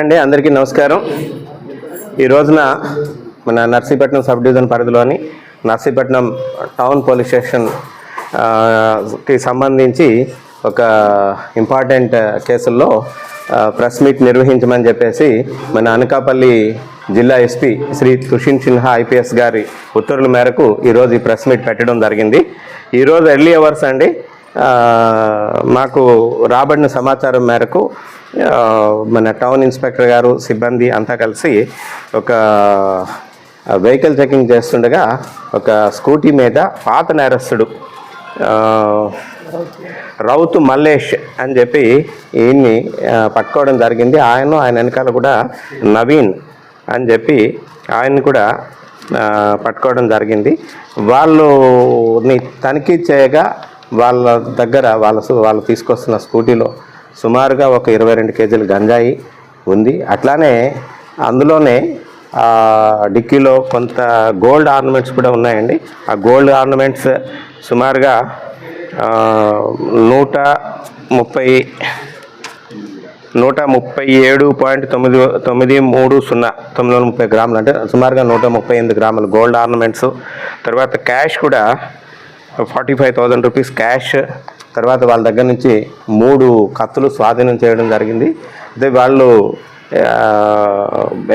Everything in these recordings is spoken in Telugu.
అండి అందరికీ నమస్కారం. ఈ రోజున మన నర్సీపట్నం సబ్ డివిజన్ పరిధిలోని నర్సీపట్నం టౌన్ పోలీస్ స్టేషన్కి సంబంధించి ఒక ఇంపార్టెంట్ కేసుల్లో ప్రెస్ మీట్ నిర్వహించమని చెప్పేసి మన అనకాపల్లి జిల్లా ఎస్పీ శ్రీ తుషిన్ సిన్హా ఐపీఎస్ గారి ఉత్తర్వుల మేరకు ఈరోజు ఈ ప్రెస్ మీట్ పెట్టడం జరిగింది. ఈరోజు ఎర్లీ అవర్స్ అండి. మాకు రాబడిన సమాచారం మేరకు మన టౌన్ ఇన్స్పెక్టర్ గారు సిబ్బంది అంతా కలిసి ఒక వెహికల్ చెకింగ్ చేస్తుండగా ఒక స్కూటీ మీద పాత నేరస్తుడు రౌతు మల్లేష్ అని చెప్పి ఈయన్ని పట్టుకోవడం జరిగింది. ఆయన ఆయన వెనకాల కూడా నవీన్ అని చెప్పి ఆయన్ని కూడా పట్టుకోవడం జరిగింది. వాళ్ళని తనిఖీ చేయగా వాళ్ళ దగ్గర వాళ్ళ వాళ్ళు తీసుకొస్తున్న స్కూటీలో సుమారుగా ఒక ఇరవై రెండు కేజీల గంజాయి ఉంది. అట్లానే అందులోనే డిక్కీలో కొంత గోల్డ్ ఆర్నమెంట్స్ కూడా ఉన్నాయండి. ఆ గోల్డ్ ఆర్నమెంట్స్ సుమారుగా నూట ముప్పై నూట ముప్పై ఏడు పాయింట్ తొమ్మిది తొమ్మిది మూడు సున్నా తొమ్మిది వందల ముప్పై గ్రాములు. అంటే సుమారుగా నూట ముప్పై ఎనిమిది గ్రాములు గోల్డ్ ఆర్నమెంట్స్. తర్వాత క్యాష్ కూడా forty five thousand rupees cash తర్వాత వాళ్ళ దగ్గర నుంచి మూడు కత్తులు స్వాధీనం చేయడం జరిగింది. అదే వాళ్ళు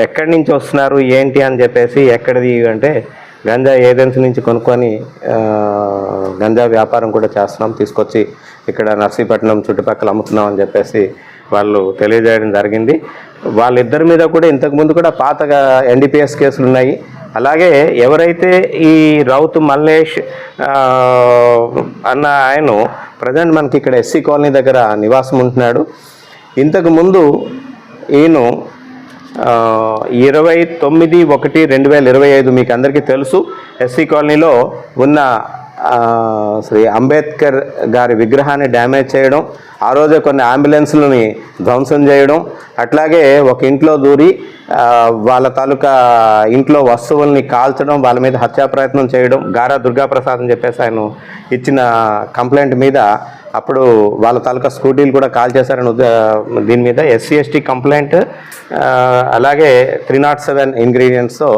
ఎక్కడి నుంచి వస్తున్నారు ఏంటి అని చెప్పేసి ఎక్కడిది అంటే గంజా ఏజెన్సీ నుంచి కొనుక్కొని గంజా వ్యాపారం కూడా చేస్తున్నాం తీసుకొచ్చి ఇక్కడ నర్సీపట్నం చుట్టుపక్కల అమ్ముతున్నాం అని చెప్పేసి వాళ్ళు తెలియజేయడం జరిగింది. వాళ్ళిద్దరి మీద కూడా ఇంతకుముందు కూడా పాతగా ఎన్డీపీఎస్ కేసులు ఉన్నాయి. అలాగే ఎవరైతే ఈ రౌత్ మల్లేష్ అన్న ఆయన ప్రజెంట్ మనకి ఇక్కడ ఎస్సీ కాలనీ దగ్గర నివాసం ఉంటున్నాడు. ఇంతకు ముందు ఈయన ఇరవై తొమ్మిది ఒకటి రెండు వేల ఇరవై ఐదు మీకు అందరికీ తెలుసు. ఎస్సీ కాలనీలో ఉన్న శ్రీ అంబేద్కర్ గారి విగ్రహాన్ని డ్యామేజ్ చేయడం ఆ రోజే కొన్ని అంబులెన్స్లని ధ్వంసం చేయడం అట్లాగే ఒక ఇంట్లో దూరి వాళ్ళ తాలూకా ఇంట్లో వస్తువుల్ని కాల్చడం వాళ్ళ మీద హత్యా ప్రయత్నం చేయడం గారా దుర్గాప్రసాద్ అని చెప్పేసి ఆయన ఇచ్చిన కంప్లైంట్ మీద అప్పుడు వాళ్ళ తాలూకా స్కూటీలు కూడా కాల్ చేశారని దీని మీద ఎస్సీ ఎస్టీ కంప్లైంట్ అలాగే త్రీ నాట్ సెవెన్ ఇంగ్రీడియంట్స్తో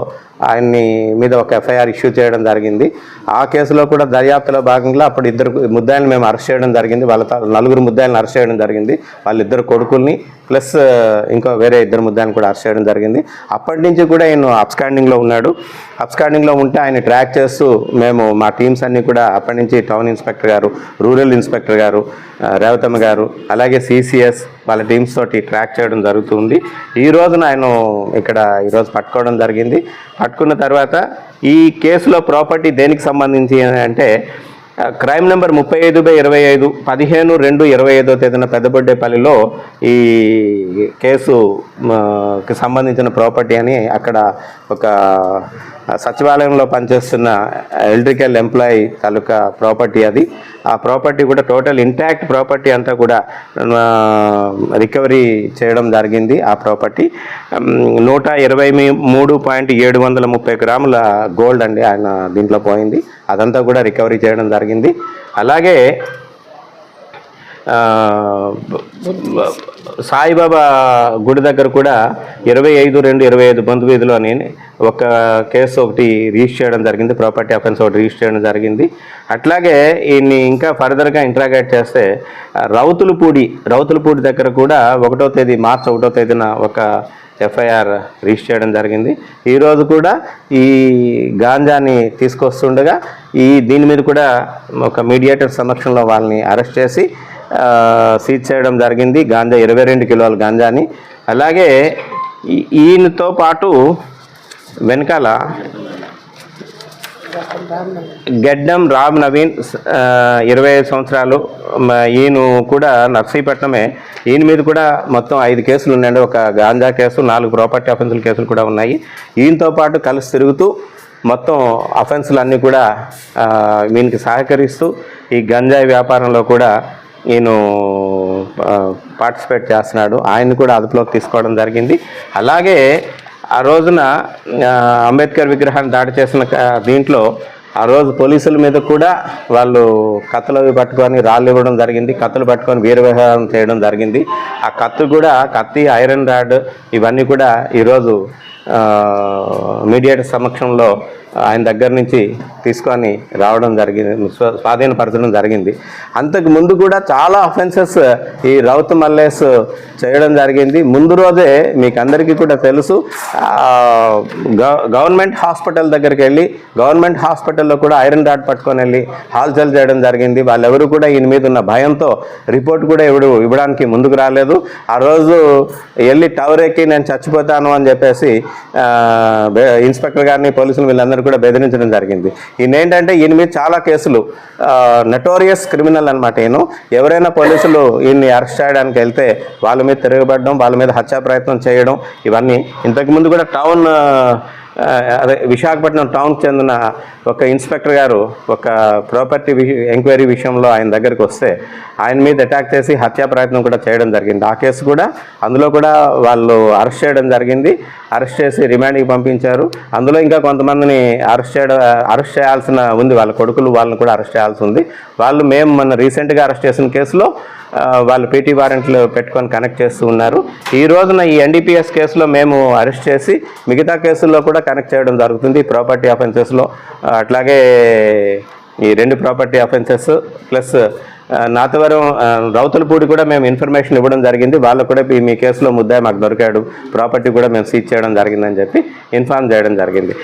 ఆయన్ని మీద ఒక ఎఫ్ఐఆర్ ఇష్యూ చేయడం జరిగింది. ఆ కేసులో కూడా దర్యాప్తులో భాగంగా అప్పుడు ఇద్దరు ముద్దాయిలను మేము అరెస్ట్ చేయడం జరిగింది. వాళ్ళ నలుగురు ముద్దాయిలను అరెస్ట్ చేయడం జరిగింది. వాళ్ళిద్దరు కొడుకుల్ని ప్లస్ ఇంకో వేరే ఇద్దరు ముద్దాన్ని కూడా అరెస్ట్ చేయడం జరిగింది. అప్పటి నుంచి కూడా ఆయన అప్స్కాండింగ్లో ఉన్నాడు. అప్స్కాండింగ్లో ఉంటే ఆయన ట్రాక్ చేస్తూ మేము మా టీమ్స్ అన్నీ కూడా అప్పటి నుంచి టౌన్ ఇన్స్పెక్టర్ గారు రూరల్ ఇన్స్పెక్టర్ గారు రేవతమ్మ గారు అలాగే సిసిఎస్ వాళ్ళ టీమ్స్ తోటి ట్రాక్ చేయడం జరుగుతుంది. ఈ రోజున ఆయన ఇక్కడ ఈరోజు పట్టుకోవడం జరిగింది. పట్టుకున్న తర్వాత ఈ కేసులో ప్రాపర్టీ దేనికి సంబంధించి అంటే క్రైమ్ నెంబర్ ముప్పై ఐదు బై ఇరవై ఐదు పదిహేను రెండు ఇరవై ఐదో తేదీన పెద్దబొడ్డేపల్లిలో ఈ కేసు సంబంధించిన ప్రాపర్టీ అని అక్కడ ఒక సచివాలయంలో పనిచేస్తున్న ఎలక్ట్రికల్ ఎంప్లాయీ తాలూకా ప్రాపర్టీ అది. ఆ ప్రాపర్టీ కూడా టోటల్ ఇంటాక్ట్ ప్రాపర్టీ అంతా కూడా రికవరీ చేయడం జరిగింది ఆ ప్రాపర్టీ. నూట ఇరవై మూడు పాయింట్ ఏడు వందల ముప్పై గ్రాముల గోల్డ్ అండి ఆయన దీంట్లో పోయింది. అదంతా కూడా రికవరీ చేయడం జరిగింది. అలాగే సాయిబాబా గుడి దగ్గర కూడా ఇరవై ఐదు రెండు ఇరవై ఐదు బంధు వీధిలోని ఒక కేసు ఒకటి రిజిస్టర్ చేయడం జరిగింది. ప్రాపర్టీ అఫెన్స్ ఒకటి రిజిస్టర్ చేయడం జరిగింది. అట్లాగే ఈయన్ని ఇంకా ఫర్దర్గా ఇంట్రాగేట్ చేస్తే రౌతులపూడి రౌతులపూడి దగ్గర కూడా ఒకటో తేదీ మార్చి ఒకటో తేదీన ఒక ఎఫ్ఐఆర్ రిజిస్టర్ చేయడం జరిగింది. ఈరోజు కూడా ఈ గాంజాని తీసుకొస్తుండగా ఈ దీని మీద కూడా ఒక మీడియేటర్ సమక్షంలో వాళ్ళని అరెస్ట్ చేసి సీజ్ చేయడం జరిగింది. గాంజా ఇరవై రెండు కిలోల గాంజాని. అలాగే ఈయనతో పాటు వెనకాల గెడ్డం రామ్ నవీన్ ఇరవై ఐదు సంవత్సరాలు ఈయన కూడా నర్సీపట్నమే. ఈయన మీద కూడా మొత్తం ఐదు కేసులు ఉన్నాయండి ఒక గాంజా కేసు నాలుగు ప్రాపర్టీ అఫెన్సుల కేసులు కూడా ఉన్నాయి. ఈయనతో పాటు కలిసి తిరుగుతూ మొత్తం అఫెన్సులు అన్నీ కూడా వీనికి సహకరిస్తూ ఈ గంజాయి వ్యాపారంలో కూడా ఈయన పార్టిసిపేట్ చేస్తున్నాడు. ఆయన్ని కూడా అదుపులోకి తీసుకోవడం జరిగింది. అలాగే ఆ రోజున అంబేద్కర్ విగ్రహాన్ని దాడి చేసిన దీంట్లో ఆ రోజు పోలీసుల మీద కూడా వాళ్ళు కత్తులు అవి పట్టుకొని రాళ్ళు ఇవ్వడం జరిగింది. కత్తులు పట్టుకొని వీరవిహారం చేయడం జరిగింది. ఆ కత్తు కూడా కత్తి ఐరన్ రాడ్ ఇవన్నీ కూడా ఈరోజు మీడియేటర్ సమక్షంలో ఆయన దగ్గర నుంచి తీసుకొని రావడం జరిగింది స్వాధీనపరచడం జరిగింది. అంతకు ముందు కూడా చాలా అఫెన్సెస్ ఈ రౌత్ మల్లేస్ చేయడం జరిగింది. ముందు రోజే మీకు అందరికీ కూడా తెలుసు గవర్నమెంట్ హాస్పిటల్ దగ్గరికి వెళ్ళి గవర్నమెంట్ హాస్పిటల్లో కూడా ఐరన్ రాడ్ పట్టుకొని వెళ్ళి హాల్చల్ చేయడం జరిగింది. వాళ్ళెవరు కూడా ఈయన మీద ఉన్న భయంతో రిపోర్ట్ కూడా ఇవ్వడు ఇవ్వడానికి ముందుకు రాలేదు. ఆ రోజు వెళ్ళి టవర్ ఎక్కి నేను చచ్చిపోతాను అని చెప్పేసి ఇన్స్పెక్టర్ గారిని పోలీసులు వీళ్ళందరూ కూడా బెదిరించడం జరిగింది. ఈయన ఏంటంటే ఈయన మీద చాలా కేసులు నటోరియస్ క్రిమినల్ అనమాట ఈయన. ఎవరైనా పోలీసులు ఈయన్ని అరెస్ట్ చేయడానికి వెళ్తే వాళ్ళ మీద తిరగబడడం వాళ్ళ మీద హత్యా ప్రయత్నం చేయడం ఇవన్నీ. ఇంతకుముందు కూడా టౌన్ అదే విశాఖపట్నం టౌన్కి చెందిన ఒక ఇన్స్పెక్టర్ గారు ఒక ప్రాపర్టీ ఎంక్వైరీ విషయంలో ఆయన దగ్గరికి వస్తే ఆయన మీద అటాక్ చేసి హత్యా ప్రయత్నం కూడా చేయడం జరిగింది. ఆ కేసు కూడా అందులో కూడా వాళ్ళు అరెస్ట్ చేయడం జరిగింది. అరెస్ట్ చేసి రిమాండ్కి పంపించారు. అందులో ఇంకా కొంతమందిని అరెస్ట్ చేయడం అరెస్ట్ చేయాల్సిన ఉంది. వాళ్ళ కొడుకులు వాళ్ళని కూడా అరెస్ట్ చేయాల్సి ఉంది. వాళ్ళు మేము మన రీసెంట్గా అరెస్ట్ చేసిన కేసులో వాళ్ళు పీటీ వారెంట్లు పెట్టుకొని కనెక్ట్ చేస్తూ ఉన్నారు. ఈ రోజున ఈ ఎన్డీపీఎస్ కేసులో మేము అరెస్ట్ చేసి మిగతా కేసుల్లో కూడా కనెక్ట్ చేయడం జరుగుతుంది. ప్రాపర్టీ అఫెన్సెస్లో అట్లాగే ఈ రెండు property offences plus Nathavaram Rowthulapudi కూడా మేము ఇన్ఫర్మేషన్ ఇవ్వడం జరిగింది. వాళ్ళు కూడా ఈ- మీ కేసులో ముద్దాయి మాకు దొరికాడు. ప్రాపర్టీ కూడా మేము సీజ్ చేయడం జరిగిందని చెప్పి ఇన్ఫార్మ్ చేయడం జరిగింది.